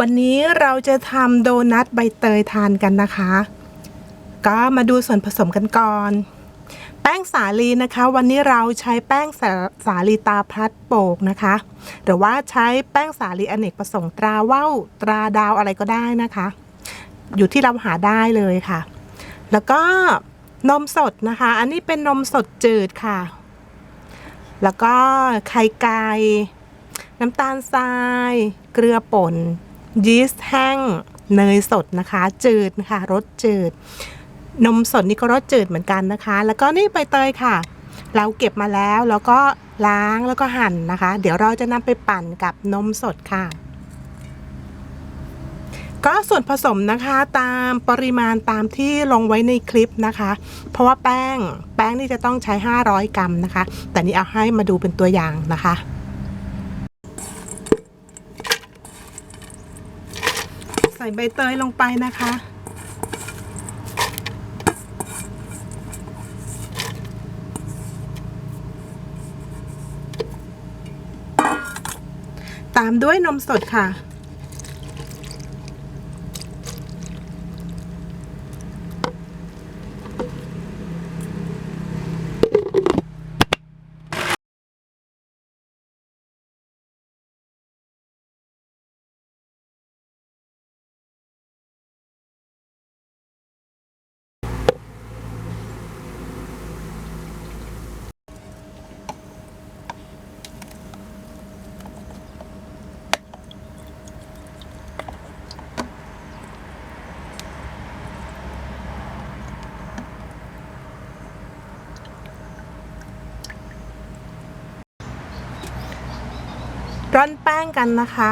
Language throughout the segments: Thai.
วันนี้เราจะทำโดนัทใบเตยทานกันนะคะ ก็มาดูส่วนผสมกันก่อน แป้งสาลีนะคะ วันนี้เราใช้แป้งสาสาลีตาพลัดโปกนะคะ หรือว่าใช้แป้งสาลีอเนกประสงค์ตราว่าวตราดาวอะไรก็ได้นะคะ อยู่ที่เราหาได้เลยค่ะ แล้วก็นมสดนะคะ อันนี้เป็นนมสดจืดค่ะ แล้วก็ไข่ไก่น้ำตาลทราย เกลือป่น ยีสต์แห้ง เนยสดนะคะ จืดค่ะรสจืด นมสดนี่ก็รสจืดเหมือนกันนะคะ แล้วก็นี่ใบเตยค่ะ เราเก็บมาแล้วแล้วก็ล้างแล้วก็หั่นนะคะ เดี๋ยวเราจะนำไปปั่นกับนมสดค่ะ ก็ส่วนผสมนะคะตามปริมาณตามที่ลงไว้ในคลิปนะคะ เพราะว่าแป้งแป้งนี่จะต้องใช้ 500 กรัมนะคะ แต่นี่เอาให้มาดูเป็นตัวอย่างนะคะ ส่ใบเตยลงไปนะคะ ตามด้วยนมสดค่ะ ร่อนแป้งกันนะคะ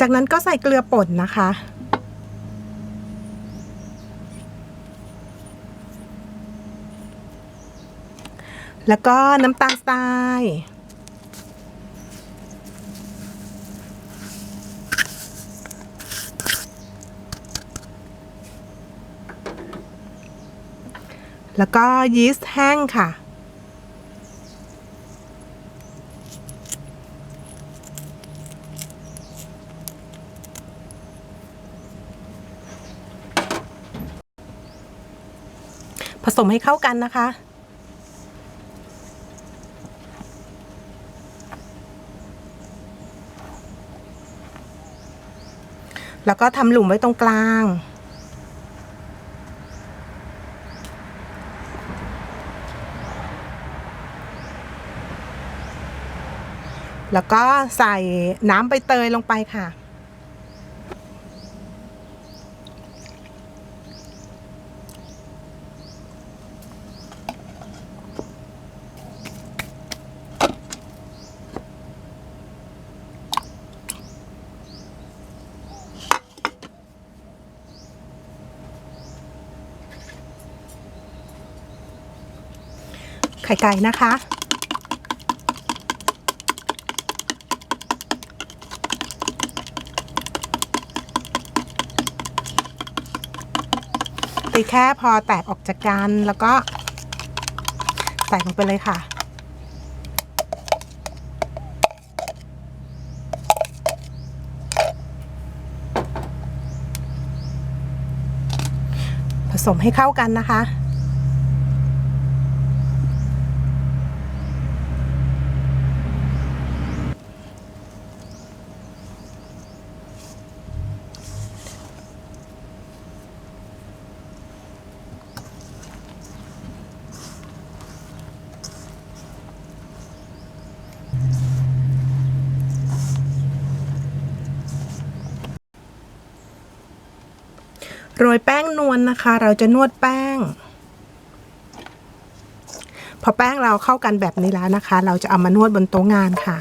จากนั้นก็ใส่เกลือป่นนะคะแล้วก็น้ำตาลทราย แล้วก็ยีสต์แห้งค่ะ ผสมให้เข้ากันนะคะแล้วก็ทำหลุมไว้ตรงกลาง แล้วก็ใส่น้ำใบเตยลงไปค่ะ ไข่ไก่นะคะ ตีแค่พอแตกออกจากกันแล้วก็ใส่ลงไปเลยค่ะ ผสมให้เข้ากันนะคะ โรยแป้งนวลนะคะ เราจะนวดแป้ง พอแป้งเราเข้ากันแบบนี้แล้วนะคะ เราจะเอามานวดบนโต๊ะงานค่ะ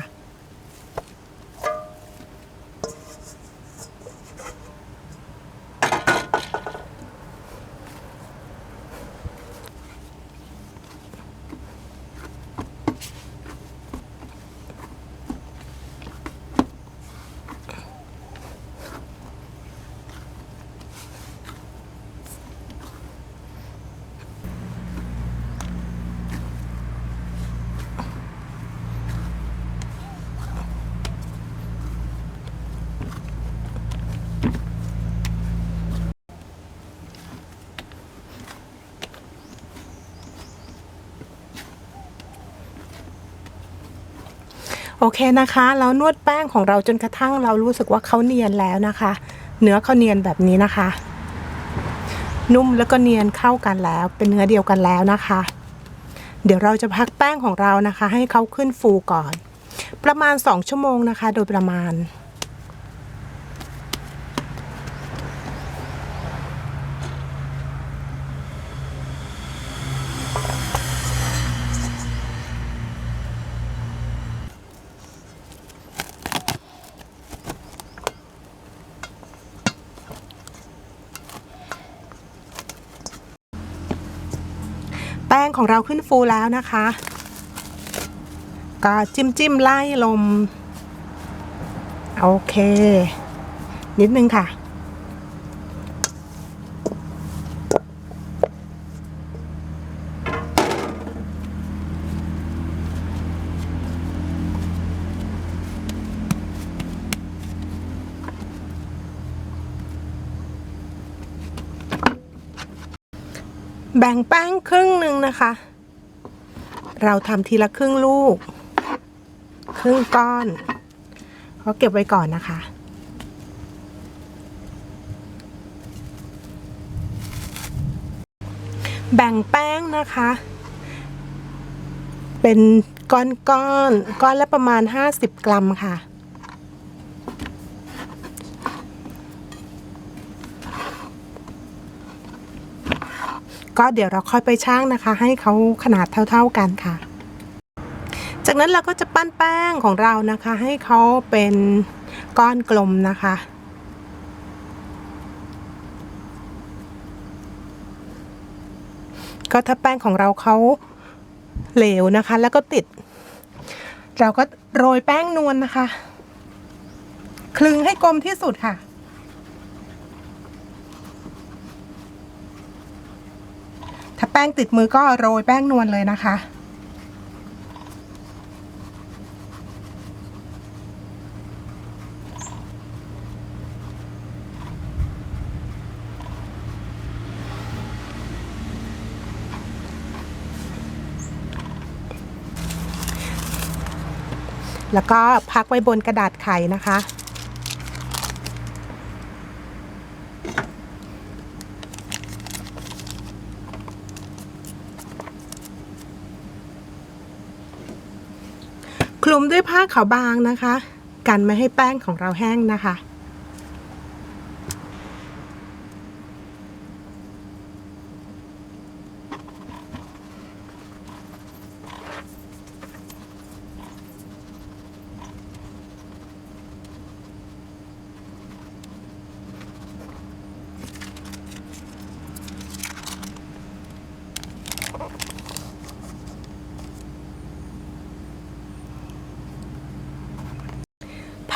อเคนะคะ แล้วนวดแป้งของเราจนกระทั่งเรารู้สึกว่าเขาเนียนแล้วนะคะ เนื้อเขาเนียนแบบนี้นะคะ นุ่มแล้วก็เนียนเข้ากันแล้ว เป็นเนื้อเดียวกันแล้วนะคะ เดี๋ยวเราจะพักแป้งของเรานะคะ ให้เขาขึ้นฟูก่อน ประมาณ 2 ชั่วโมงนะคะ โดยประมาณ ป้งของเราขึ้นฟูแล้วนะคะ ก็จิ้มจิ้มไล่ลม โอเค นิดนึงค่ะ แบ่งแป้งครึ่งหนึ่งนะคะ เราทำทีละครึ่งลูก ครึ่งก้อนเขาเก็บไว้ก่อนนะคะ แบ่งแป้งนะคะ เป็นก้อนก้อนก้อนละประมาณ 50 กรัมค่ะ ก็เดี๋ยวเราค่อยไปช่างนะคะ ให้เขาขนาดเท่า ๆกันค่ะ จากนั้นเราก็จะปั้นแป้งของเรานะคะ ให้เขาเป็นก้อนกลมนะคะก็ถ้าแป้งของเราเขาเหลวนะคะ แล้วก็ติด เราก็โรยแป้งนวลนะคะ คลึงให้กลมที่สุดค่ะ ถ้าแป้งติดมือก็โรยแป้งนวลเลยนะคะ แล้วก็พักไว้บนกระดาษไข่นะคะ ลุมด้วยผ้าขาวบางนะคะ กันไม่ให้แป้งของเราแห้งนะคะ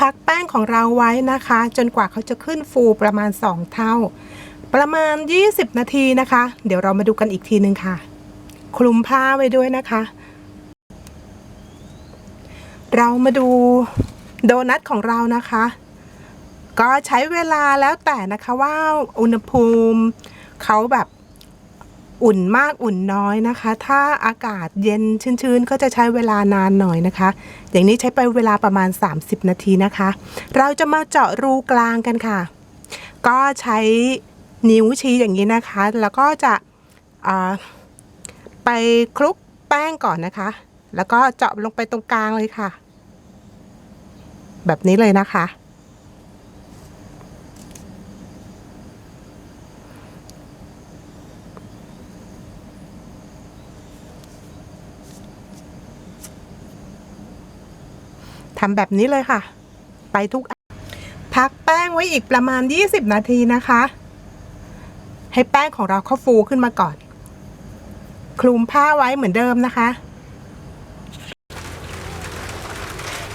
พักแป้งของเราไว้นะคะ จนกว่าเขาจะขึ้นฟูประมาณ 2 เท่า ประมาณ 20 นาทีนะคะ เดี๋ยวเรามาดูกันอีกทีนึงค่ะ คลุมผ้าไว้ด้วยนะคะ เรามาดูโดนัทของเรานะคะ ก็ใช้เวลาแล้วแต่นะคะว่าอุณหภูมิเขาแบบ อุ่นมากอุ่นน้อยนะคะ ถ้าอากาศเย็นชื้นๆ ก็จะใช้เวลานานหน่อยนะคะ อย่างนี้ใช้ไปเวลาประมาณ 30 นาทีนะคะ เราจะมาเจาะรูกลางกันค่ะ ก็ใช้นิ้วชี้อย่างนี้นะคะ แล้วก็จะอ่าไปคลุกแป้งก่อนนะคะ แล้วก็เจาะลงไปตรงกลางเลยค่ะ แบบนี้เลยนะคะ ทำแบบนี้เลยค่ะ ไปทุก พักแป้งไว้อีกประมาณ 20 นาทีนะคะ ให้แป้งของเราเข้าฟูขึ้นมาก่อน คลุมผ้าไว้เหมือนเดิมนะคะ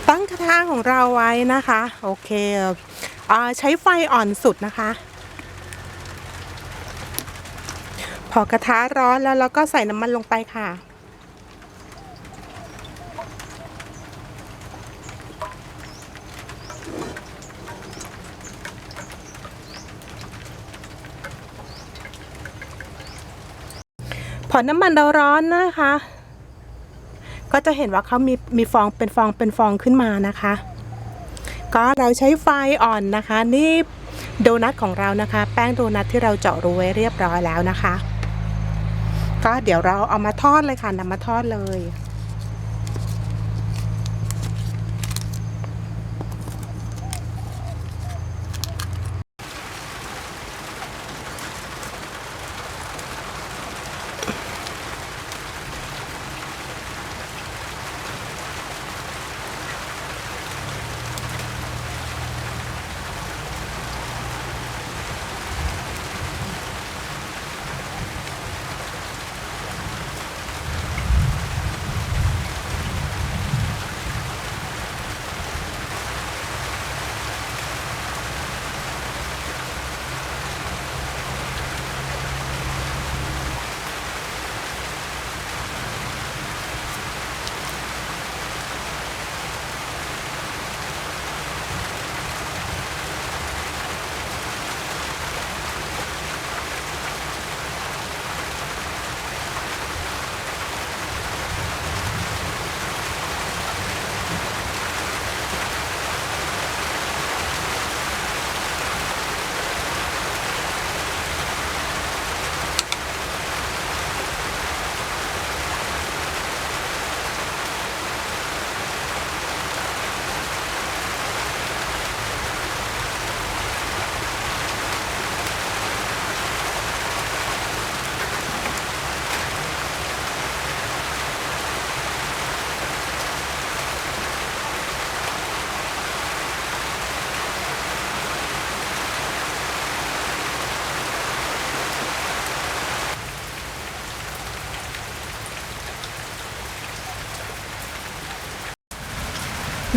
ตั้งกระทะของเราไว้นะคะ โอเคอใช้ไฟอ่อนสุดนะคะ พอกระทะร้อนแล้วเราก็ใส่น้ำมันลงไปค่ะ อน้ำมันเราร้อนนะคะ ก็จะเห็นว่าเขามีมีฟองเป็นฟองเป็นฟองขึ้นมานะคะ ก็เราใช้ไฟอ่อนนะคะ นี่โดนัทของเรานะคะ แป้งโดนัทที่เราเจาะรูไว้เรียบร้อยแล้วนะคะ ก็เดี๋ยวเราเอามาทอดเลยค่ะนำมาทอดเลย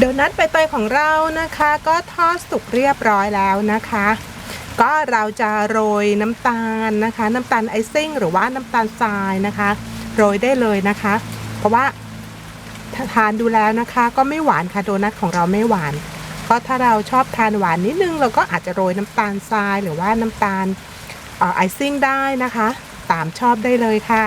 โดนัทใบเตยของเรานะคะ ก็ทอดสุกเรียบร้อยแล้วนะคะ ก็เราจะโรยน้ำตาลนะคะ น้ำตาลไอซิ่งหรือว่าน้ำตาลทรายนะคะ โรยได้เลยนะคะ เพราะว่าทานดูแล้วนะคะ ก็ไม่หวานค่ะโดนัทของเราไม่หวาน เพราะถ้าเราชอบทานหวานนิดนึง เราก็อาจจะโรยน้ำตาลทรายหรือว่าน้ำตาลออไอซิ่งได้นะคะ ตามชอบได้เลยค่ะ